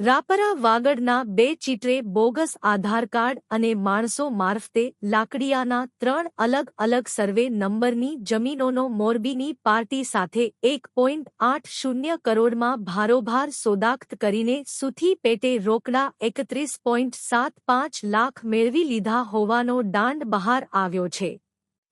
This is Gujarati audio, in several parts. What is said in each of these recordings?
રાપરા વાગડના બે ચીટરે બોગસ આધાર કાર્ડ અને માણસો મારફતે લાકડિયાના ત્રણ અલગ અલગ સર્વે નંબરની જમીનોનો મોરબીની પાર્ટી સાથે એક પોઈન્ટ આઠ શૂન્ય કરોડમાં ભારોભાર સોદાખ્ત કરીને સુથી પેટે રોકડા એકત્રીસ પોઈન્ટ સાત પાંચ લાખ મેળવી લીધા હોવાનો દાંડ બહાર આવ્યો છે.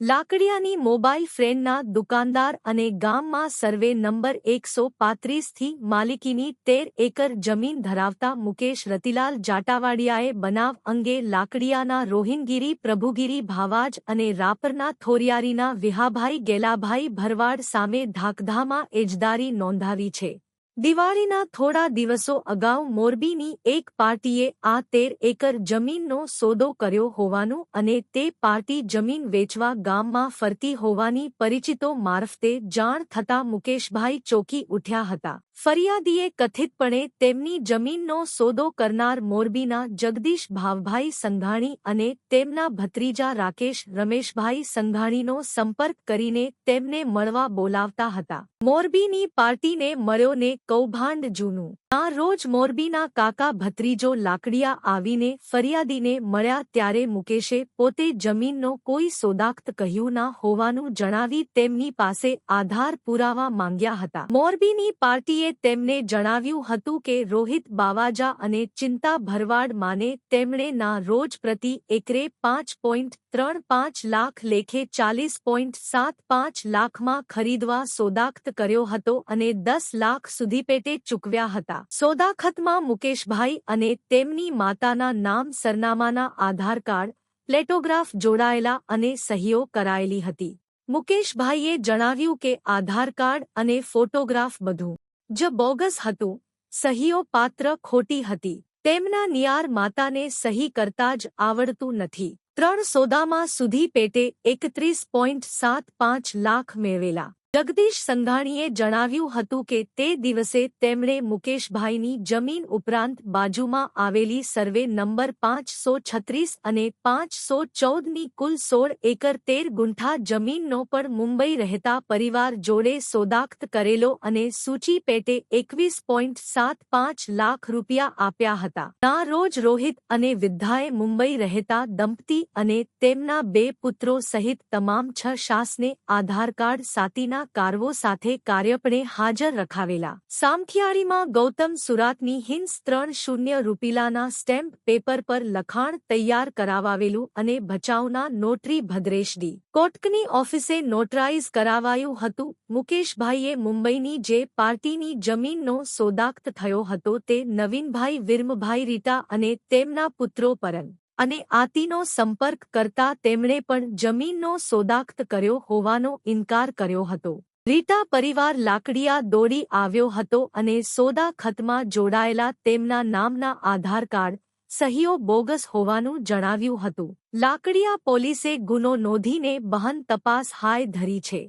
લાકડિયાની મોબાઈલ ફ્રેન્ડના દુકાનદાર અને ગામમાં સર્વે નંબર એકસો પાંત્રીસથી માલિકીની તેર એકર જમીન ધરાવતા મુકેશ રતિલાલ જાટાવાડિયાએ બનાવ અંગે લાકડિયાના રોહિનગીરી પ્રભુગીરી ભાવાજ અને રાપરના થોરિયારીના વિહાભાઈ ગેલાભાઈ ભરવાડ સામે ધાકધામાં એજદારી નોંધાવી છે. દિવાળીના થોડા દિવસો અગાઉ મોરબીની એક પાર્ટીએ આ તેર એકર જમીનનો સોદો કર્યો હોવાનું અને તે પાર્ટી જમીન વેચવા ગામમાં ફરતી હોવાની પરિચિતો મારફતે જાણ થતાં મુકેશભાઈ ચોકી ઉઠ્યા હતા. ફરિયાદીએ કથિતપણે તેમની જમીનનો સોદો કરનાર મોરબીના જગદીશ ભાવભાઈ સંઘાણી અને તેમના ભત્રીજા રાકેશ રમેશભાઈ સંઘાણીનો સંપર્ક કરીને તેમને મળવા બોલાવતા હતા. મોરબીની પાર્ટીને મળ્યો ને કૌભાંડ જૂનું આ રોજ મોરબીના કાકા ભત્રીજો લાકડિયા આવીને ફરિયાદીને મળ્યા ત્યારે મુકેશે પોતે જમીનનો કોઈ સોદાખ્ત કહ્યું ના હોવાનું જણાવી તેમની પાસે આધાર પુરાવા માંગ્યા હતા. મોરબીની પાર્ટીએ તેમને જણાવ્યું હતું કે રોહિત બાવાજા અને ચિંતા ભરવાડ માને તેમણે ના રોજ પ્રતિ એકરે પાંચ પોઈન્ટ ત્રણ પાંચ લાખ લેખે ચાલીસ પોઈન્ટ સાત પાંચ લાખમાં ખરીદવા સોદાખ્ત કર્યો હતો અને દસ લાખ સુધી પેટે ચૂકવ્યા હતા. સોદાખતમાં મુકેશભાઈ અને તેમની માતાના નામ સરનામાના આધાર કાર્ડ, પ્લેટોગ્રાફ જોડાયેલા અને સહીઓ કરાયેલી હતી. મુકેશભાઈએ જણાવ્યું કે આધાર કાર્ડ અને ફોટોગ્રાફ બધું જ બોગસ હતું, સહીઓ પાત્ર ખોટી હતી. તેમના નિયાર માતાને સહી કરતા જ આવડતું નથી. ત્રણ સોદામાં સુધી પેટે એકત્રીસ પોઈન્ટ સાત પાંચ લાખ મેળવેલા જગદીશ સંઘાણીએ જણાવ્યું હતું કે તે દિવસે તેમણે મુકેશભાઈની જમીન ઉપરાંત બાજુમાં આવેલી સર્વે નંબર પાંચસો છત્રીસ અને પાંચસો ચૌદની કુલ સોળ એકર તેર ગુંઠા જમીનનો પણ મુંબઈ રહેતા પરિવાર જોડે સોદાખ્ત કરેલો અને સૂચી પેટે એકવીસ પોઈન્ટ સાત પાંચ લાખ રૂપિયા આપ્યા હતા. ના રોજ રોહિત અને વિદ્યાએ મુંબઈ રહેતા દંપતી અને તેમના બે પુત્રો સહિત તમામ છ શાસને આધાર કાર્ડ સાતીના કારવો સાથે કાર્યપણે હાજર રખાવેલા. સામખિયાળીમાં ગૌતમ સુરાતની હિન્સ ત્રણ શૂન્ય રૂપિલાના સ્ટેમ્પ પેપર પર લખાણ તૈયાર કરાવાવેલું અને ભચાઉના નોટરી ભદ્રેશ ડી. કોટકની ઓફિસે નોટરાઇઝ કરાવાયું હતું. મુકેશભાઈએ મુંબઈની જે પાર્ટીની જમીનનો સોદાક્ત થયો હતો તે નવીનભાઈ વિર્મભાઈ રીટા અને તેમના પુત્રો પરન અને આતીનો સંપર્ક કરતા તેમણે પણ જમીનનો સોદાખ્ત કર્યો હોવાનો ઇનકાર કર્યો હતો રીટા પરિવાર લાકડિયા દોડી આવ્યો હતો અને સોદા ખતમાં જોડાયેલા તેમના નામના આધાર કાર્ડ સહીઓ બોગસ હોવાનું જણાવ્યું હતું લાકડિયા પોલીસે ગુનો નોંધીને બહન તપાસ હાય ધરી છે.